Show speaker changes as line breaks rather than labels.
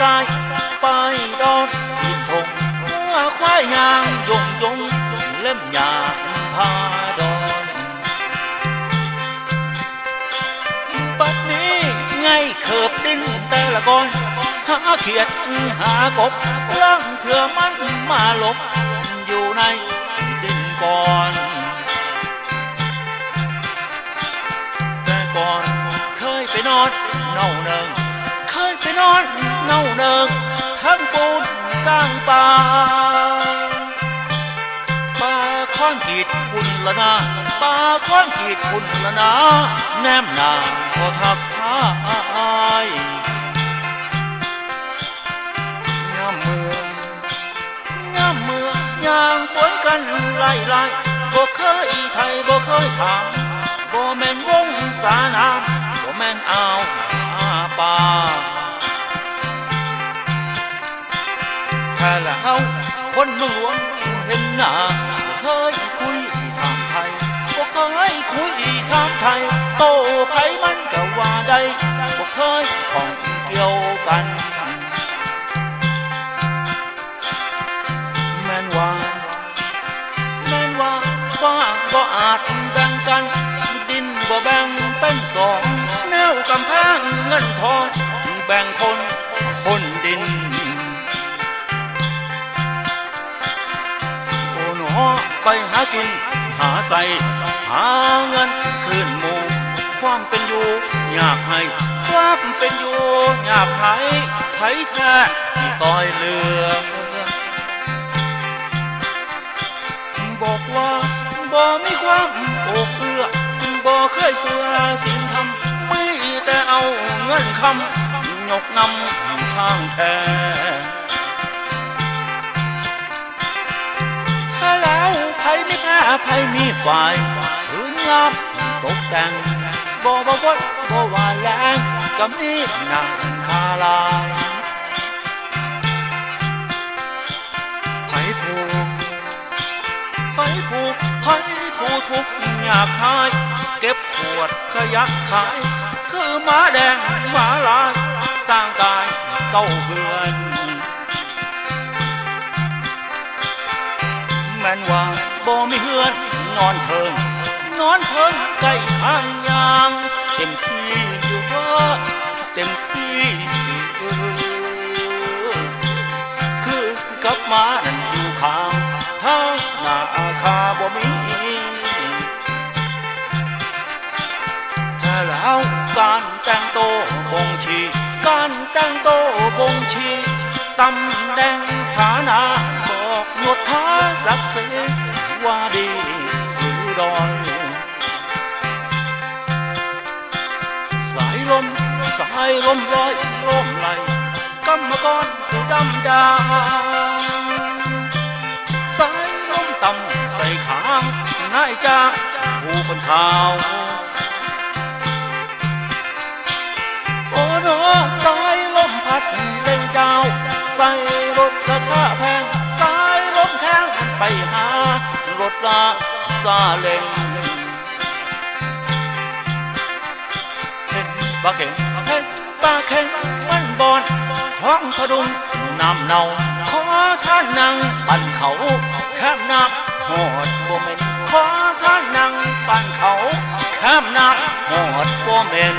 สายไปดอนดินทงเมื่อควายยางยงยงเล่มยางพาดอนปัดนี้ไงเขิบดินแต่ละก้อนหาเขียดหากบล่างเถื่อมันมาหลบอยู่ในดินก่อนแต่ก่อนเคยไปนอนเน่าเนิง ยไปนอนเน่าเนิงทั้งปูนกลางป่าป่าค้อนกีดคุณละนาป่าค้อนกีดคุณละนาแนมนาก็ทักทายงามเมืองงามเมืองยางสวนกันไล่ไล่บ่เคยไทยบ่เคยถามบ่แม่นวงสานาม แม่นอ่าวหาปาถ้าแล้วคนเมืองหลวงเห็นหน้าบ่เคยคุยทางไทยบ่เคยคุยทางไทย โตไผมันก็ว่าได้บ่เคยของเกี่ยวกัน กำแพงเงินทองแบ่งคนคนดินโอ้หนอไปหากิน หาใส่ หาเงินคืนหมู่ความเป็นอยู่อยากให้ความเป็นอยู่อยากให้ไผแท้สิซอยเหลือบอกว่าบ่มีความโอเอื้อบ่เคยเสือสินทำไม่แต่ เอาเงินคำยกนำทางแท้ถ้าแล้วไผมีแพ้ไผมีฝ่ายพื้นงามตกแต่งบ่บ่วดบ่ว่าแรงก็มีนางคาลาไผผูกไผผูกไผผู้ทุกข์ยากหาย เก็บขวดขยะขาย คือหมาแดงหมาลายต่างกายเก้าเฮือนแม่นว่าบ่มีเฮือนนอนเพิงนอนเพิงใกล้ทางยางเต็มที่อยู่ว่าเต็มที่คือกับหมา การแต่งโตบงชี การแต่งโตบงชีตำแหน่งฐานะบอกหนวดท้าศักดิ์ศรีว่าดีหรือดอย สายลมสายลมลอยลมไหลกำมกรผู้ดำดา สายลมต่ำใส่ขางนายจ้าผู้คนข่าวารถลาซาเล็งเห็นปลาเข็งเห็นปลาเข็งมันบอนท้องพดุงน้ำเนาขอท่านนั่งปั่นเขาแคมน้ำหอดบ่เม็นขอท่านนั่งปั่นเขาแคมน้ำหอดบ่เม็น